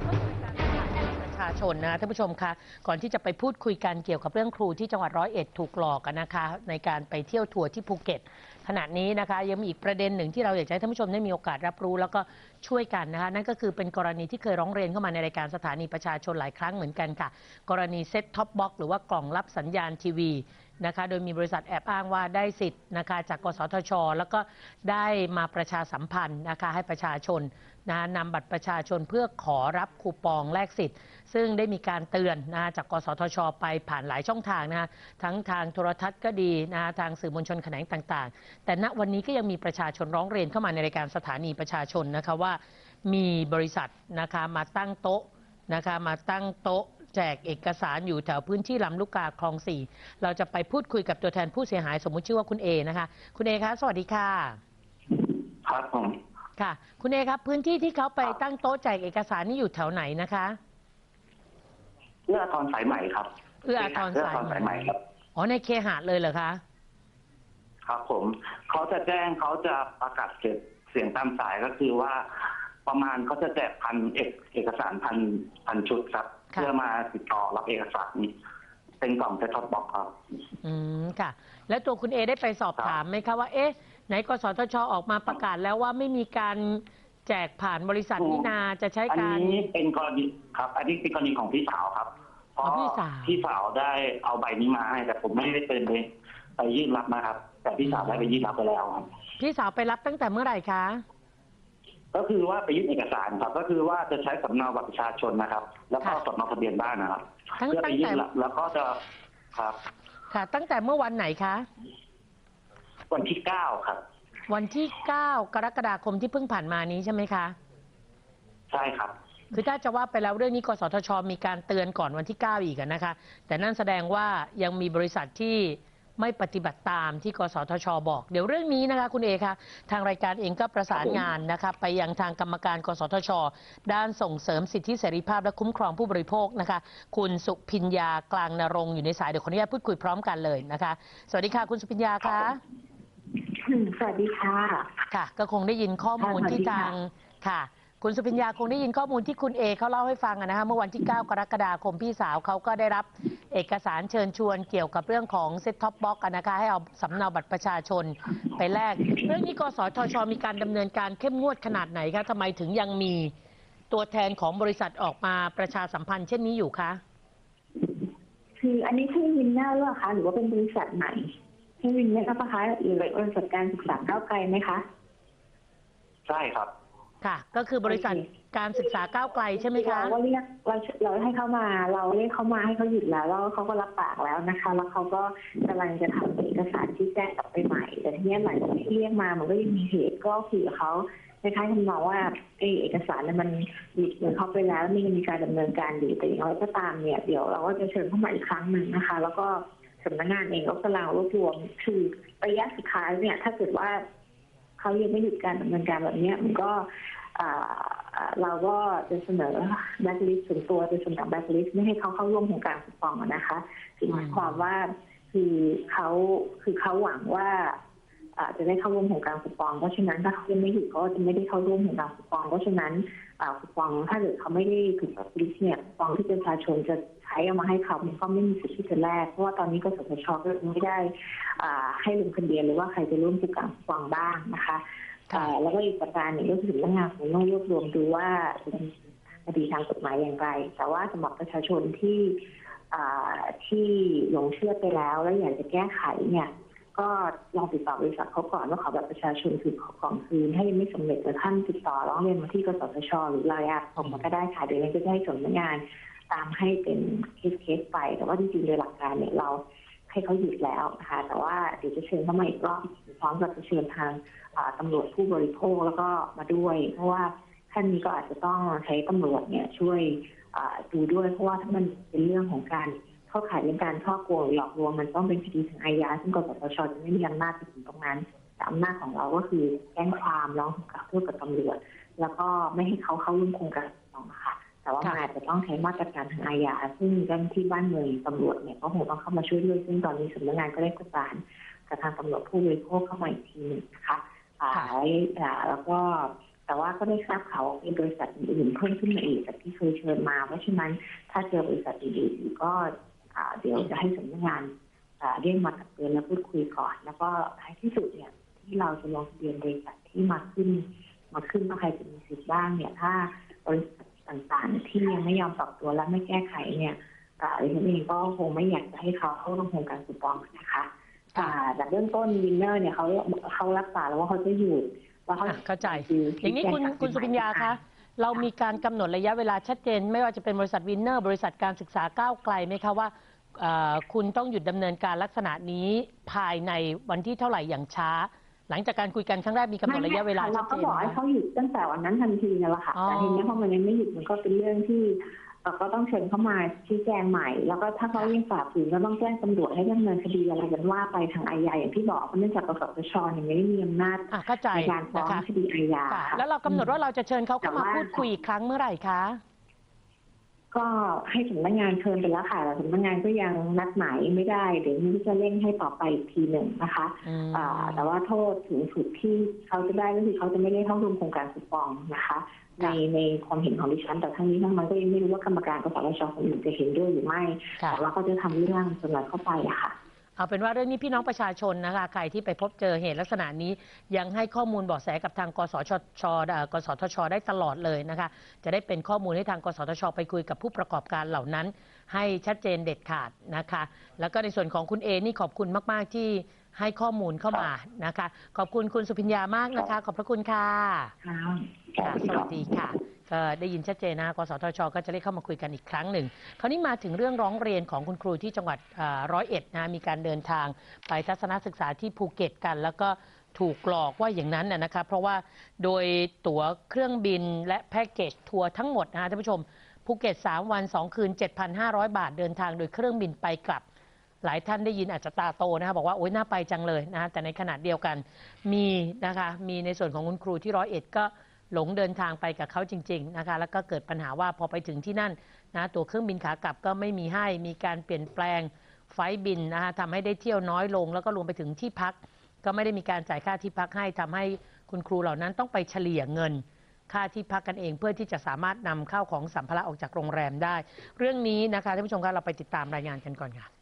บเข้าสู่รายการสถานีประชาชนนะท่านผู้ชมคะก่อนที่จะไปพูดคุยกันเกี่ยวกับเรื่องครูที่จังหวัดร้อยเอ็ดถูกหลอกกันนะคะ ในการไปเที่ยวทัวร์ที่ภูเก็ตขณะนี้นะคะยังมีอีกประเด็นหนึ่งที่เราอยากจะให้ท่านผู้ชมได้มีโอกาสรับรู้ แล้วก็ช่วยกันนะคะนั่นก็คือเป็นกรณีที่เคยร้องเรียนเข้ามาในรายการสถานีประชาชนหลายครั้งเหมือนกันค่ะ กรณีเซ็ตท็อปบ็อกหรือว่ากล่องรับสัญญาณทีวี นะคะ โดยมีบริษัทแอบอ้างว่าได้สิทธิ์นะคะจากกสทช แล้วก็ได้มาประชาสัมพันธ์นะคะให้ประชาชนนะะนำบัตรประชาชนเพื่อขอรับคูปองแลกสิทธิ์ ซึ่งได้มีการเตือนนะะจากกสทช ไปผ่านหลายช่องทางนะะทั้งทางโทรทัศน์ก็ดีนะะทางสื่อมวลชนแขนงต่างๆ แต่ณวันนี้ก็ยังมีประชาชนร้องเรียนเข้ามาในรายการสถานีประชาชนนะคะว่ามีบริษัทนะคะมาตั้งโต๊ะนะคะมาตั้งโต๊ะ แจกเอกสารอยู่แถวพื้นที่ลำลูกกาคลองสี่เราจะไปพูดคุยกับตัวแทนผู้เสียหายสมมุติชื่อว่าคุณเอนะคะ คุณเอคะสวัสดีค่ะ ครับผมค่ะ คุณเอครับพื้นที่ที่เขาไปตั้งโต๊ะแจกเอกสารนี่อยู่แถวไหนนะคะเอื้ออาทรสายใหม่ครับเอื้ออาทรเอื้อสาอายทรสายใหม่ครับอ๋อในเคหะเลยเหรอคะครับผมเขาจะแจ้งเขาจะประกาศเสร็จเสียงตามสายก็คือว่า ประมาณเขาจะแจกพันเอกเอกสารพันพันชุดครับค่ะ เพื่อมาติดต่อรับเอกสารเป็นกล่องเซ็ตท็อปบอกครับ อืมค่ะ แล้วตัวคุณเอได้ไปสอบครับถามไหมคะว่าเอ๊ะ ไหนกสทชออกมาประกาศแล้วว่าไม่มีการแจกผ่านบริษัทนี่นาจะใช้อันการ นี้เป็นกรณีครับ อันนี้เป็นกรณีของพี่สาวครับ เพราะอ๋อพี่สาว พี่สาวได้เอาใบนี้มาให้ แต่ผมไม่ได้เป็นไปไปยื่นรับนะครับ แต่พี่สาวได้ไปยื่นรับไปแล้วครับ พี่สาวไปรับตั้งแต่เมื่อไหร่คะ ก็คือว่าไปยื่นเอกสารครับ ก็คือว่าจะใช้สำเนาบัตรประชาชนนะครับ แล้วก็ค่ะ สำเนาทะเบียนบ้านนะครับทั้งเพื่อไปตั้งยื่แต่นรับแล้วก็จะครับ ค่ะ ตั้งแต่เมื่อวันไหนคะ วันที่เก้าครับ วันที่ 9 กรกฎาคมที่เพิ่งผ่านมานี้ใช่ไหมคะ ใช่ครับ คือถ้าจะว่าไปแล้วเรื่องนี้กสทช มีการเตือนก่อนวันที่ 9 อีกอะนะคะ แต่นั่นแสดงว่ายังมีบริษัทที่ ไม่ปฏิบัติตามที่กสทชบอก เดี๋ยวเรื่องนี้นะคะคุณเอคะทางรายการเองก็ประสานงานนะคะไปยังทางกรรมการ กสทช ด้านส่งเสริมสิทธิเสรีภาพและคุ้มครองผู้บริโภคนะคะ คุณสุพิญญากลางนรงค์อยู่ในสายเดี๋ยวขออนุญาตพูดคุยพร้อมกันเลยนะคะ สวัสดีค่ะคุณสุพิญญาครัคะบอืมสวัสดีค่ะค่ะ ก็คงได้ยินข้อมูลค่ะสวัสดีที่ค่ะทางค่ะคุณสุพิญญาคงได้ยินข้อมูลที่คุณเอเขาเล่าให้ฟังอะนะคะเมื่อวันที่ 9 กรกฎาคมพี่สาวเขาก็ได้รับ เอกสารเชิญชวนเกี่ยวกับเรื่องของเซ็ตท็อปบ็อกนะคะให้เอาสำเนาบัตรประชาชนไปแลกเรื่องนี้กสทช มีการดำเนินการเข้มงวดขนาดไหนคะทำไมถึงยังมีตัวแทนของบริษัทออกมาประชาสัมพันธ์เช่นนี้อยู่คะคืออันนี้ใช่วินเนอร์หรือเปล่าคะหรือว่าเป็นบริษัทใหม่ใช่วินเนอร์ปะคะหรือบริษัทการศึกษาก้าวไกลไหมคะ ใช่ครับ ค่ะ ก็คือบริษัทโอเคการศึกษาก้าวไกลใช่ไหมคะ เราก็เรียกเราเราให้เขามา เราเรียกเขามาให้เขาหยุดแล้วแล้วเขาก็รับปากแล้วนะคะ แล้วเขาก็กำลังจะทำเอกสารที่แจ้งกลับไปใหม่ แต่ทีเนี้ยหลังจากที่เรียกมามันก็ยังมีเหตุก็คือเขาคล้ายๆทำนองว่าไอเอกสารเนี่ยมันหลุดเหมือนเขาไปแล้วมีมีการดำเนินการอยู่แต่อย่างไรก็ตามเนี่ยเดี๋ยวเราก็จะเชิญเข้ามาอีกครั้งหนึ่งนะคะ แล้วก็สำนักงานเองก็กำลังรวบรวมคือระยะสุดท้ายเนี่ย ถ้าเกิดว่า เขายังไม่หยุดการดำเนินการแบบนี้มันก็เราก็จะเสนอแบ็คลิสต์ส่วนตัวจะเสนอแบ็คลิสต์ไม่ให้เขาเข้าร่วมโครงการคูปองนะคะคือหมายความว่าคือเขาคือเขาหวังว่า จะได้เข้าร่วมโครงการคูปองเพราะฉะนั้นถ้าเขายังไม่หยุดเขาก็จะไม่ได้เข้าร่วมโครงการคูปองเพราะฉะนั้นอ่าคูปองถ้าเกิดเขาไม่ได้ถูกแบ็คลิสต์เนี่ยคูปองที่ประชาชนจะใช้เอามาให้เขามันก็ไม่มีสิทธิ์ที่จะแลกเพราะว่าตอนนี้กสทชก็ยังไม่ได้อ่าให้ลงทะเบียนหรือว่าใครจะร่วมโครงการคูปองบ้างนะคะค่ะอ่าแล้วก็อีกประการหนึ่งก็คือสำนักงานคงต้องรวบรวมดูว่าเป็นคดีทางกฎหมายอย่างไร แต่ว่าสำหรับประชาชนที่อ่าที่หลงเชื่อไปแล้ว แล้วอยากจะแก้ไขเนี่ย ก็ลองติดต่อบริษัทเขาก่อนว่าขอแบบประชาชนคือขอของคืนถ้ายังไม่สำเร็จจะท่านติดต่อร้องเรียนมาที่กสทชหรือรายอาส่งมาก็ได้ค่ะเดี๋ยวนี้ก็จะให้สำนักงานตามให้เป็นเคสเคสๆไป แต่ว่าจริงๆโดยหลักการเนี่ยเราให้เขาหยุดแล้วนะคะแต่ว่าเดี๋ยวจะเชิญเข้ามาอีกรอบพร้อมกับจะเชิญทางอ่าตำรวจผู้บริโภคแล้วก็มาด้วย เพราะว่าท่านนี้ก็อาจจะต้องใช้ตำรวจเนี่ยช่วยอ่าดูด้วย เพราะว่าถ้ามันเป็นเรื่องของการ เข้าข่ายเรื่องการช่อโกงหรือหลอกลวงมันต้องเป็นคดีทางอาญาซึ่งกสทชจะไม่มีอำนาจไปถึงตรงนั้นแต่อำนาจของเราก็คือแจ้งความร้องทุกข์กล่าวโทษกับตำรวจแล้วก็ไม่ให้เขาเข้าร่วมโครงการของค่ะ แต่ว่ามันอาจจะต้องใช้มาตรการทางอาญาซึ่งเจ้าหน้าที่บ้านเมืองตำรวจเนี่ยก็คงต้องเข้ามาช่วยด้วย ซึ่งตอนนี้สำนักงานก็ได้ประสานกับทางตำรวจผู้บริโภคเข้ามาอีกทีหนึ่งนะคะอ่าค่แล้วก็แต่ว่าก็ได้ทราบเขาวว่ามีบริษัทอื่นๆเพิ่มขึ้นมาอีกจากที่เคยเชิญมา เพราะฉะนั้นถ้าเจอบริษัทอื่นๆก็ เดี๋ยวจะให้สำนักงานอ่าเรียกมาตักเตือนและพูดคุยก่อน แล้วก็ท้ายที่สุดเนี่ยที่เราจะลงทะเบียนบริษัทที่มาขึ้น มาขึ้นว่าใครจะมีสิทธิ์บ้างเนี่ยถ้าบริษัทต่างๆ ที่ยังไม่ยอมปรับตัวและไม่แก้ไขเนี่ยอ่าดิฉันเองก็คงไม่อยากจะให้เขาเข้าร่วมโครงการคูปองนะคะค่ะอ่าแต่เริ่มต้นวินเนอร์เนี่ยเขาเขารับปากแล้วว่าเขาจะหยุดว่าเขาอะเข้าใจคืออย่างนี้คุณแจ้กับคุณสุพิญญาคะเรามีการกำหนดระยะเวลาชัดเจน ไม่ว่าจะเป็นบริษัทวินเนอร์ บริษัทการศึกษาก้าวไกลไหมคะว่าเอ่อ คุณต้องหยุดดำเนินการลักษณะนี้ภายในวันที่เท่าไหร่อย่างช้า หลังจากการคุยกันครั้งแรกมีกำหนดระยะเวลาชัเราดเจก็นบอกไหมให้คะเขาหยุดตั้งแต่วันนั้นทันทีนั่นแหละค่ะอ๋อแต่ทีนี้พอมันยังไม่หยุดมันก็เป็นเรื่องที่เราก็ต้องเชิญเข้ามาชี้แจงใหม่ แล้วก็ถ้าเขายังฝ่าฝืนก็ต้องแจ้งตำรวจให้ดำเนินคดีอะไรกันว่าไปทางอาญาอย่างที่บอกเพราะเนื่องจากกสทชเนี่ยไม่ได้มีอำนาจอะเข้าใจในการฟ้อนะงคะคดีอาญาค่ะค่ะแล้วเรากำหนดว่าเราจะเชิญเขาเข้ามาแต่ว่าพูดคุยอีกครั้งเมื่อไหร่คะ ก็ให้สำนักงานเชิญไปแล้วค่ะแต่สำนักงานก็ยังนัดหมายไม่ได้เดี๋ยวนี้จะเร่งให้ต่อไปอีกทีหนึ่งนะคะอืมอ่าแต่ว่าโทษสูงสุดที่เขาจะได้ก็คือเขาจะไม่ได้เข้าร่วมโครงการคูปองนะคะ ในในความเห็นของดิฉัน แต่ทั้งนี้ทั้งนั้นก็ยังไม่รู้ว่ากรรมการกสทชคนอื่นจะเห็นด้วยหรือไม่ค่ะแต่ว่าเขาจะทำเรื่องเสนอเข้าไปอะค่ะ เอาเป็นว่าเรื่องนี้พี่น้องประชาชนนะคะใครที่ไปพบเจอเหตุลักษณะนี้ยังให้ข้อมูลเบาะแสกับทางกสชชกสทช ได้ตลอดเลยนะคะ จะได้เป็นข้อมูลให้ทางกสทช ไปคุยกับผู้ประกอบการเหล่านั้น ให้ชัดเจนเด็ดขาดนะคะ แล้วก็ในส่วนของคุณเอนี่ขอบคุณมาก ๆ ที่ ให้ข้อมูลเข้ามานะคะ ขอบคุณคุณสุพิญญามากนะคะ ขอบพระคุณค่ะค่ะค่ะสวัสดีค่ะก็ได้ยินชัดเจนนะกสทช ก็จะได้เข้ามาคุยกันอีกครั้งหนึ่ง คราวนี้มาถึงเรื่องร้องเรียนของคุณครูที่จังหวัดอ่าร้อยเอ็ดนะมีการเดินทางไปทัศนศึกษาที่ภูเก็ตกัน แล้วก็ถูกหลอกว่าอย่างนั้นนะนะคะเพราะว่าโดยตั๋วเครื่องบินและแพ็กเกจทัวร์ทั้งหมดนะท่านผู้ชมภูเก็ต 3 วัน 2 คืน 7,500 บาทเดินทางโดยเครื่องบินไปกลับ หลายท่านได้ยินอาจจะตาโตนะคะบอกว่าโอ๊ยน่าไปจังเลยนะะแต่ในขณะเดียวกันมีนะคะมีในส่วนของคุณครูที่ร้อยเอ็ดก็หลงเดินทางไปกับเขาจริง ๆนะคะ แล้วก็เกิดปัญหาว่าพอไปถึงที่นั่นนะตัวเครื่องบินขากลับก็ไม่มีให้มีการเปลี่ยนแปลงไฟบินนะคะทำให้ได้เที่ยวน้อยลง แล้วก็รวมไปถึงที่พัก ก็ไม่ได้มีการจ่ายค่าที่พักให้ทำให้คุณครูเหล่านั้นต้องไปเฉลี่ยเงิน ค่าที่พักกันเองเพื่อที่จะสามารถนำเข้าวของสัมภาระออกจากโรงแรมได้ เรื่องนี้นะคะท่านผู้ชมคะเราไปติดตามรายงานกันก่อนค่ะ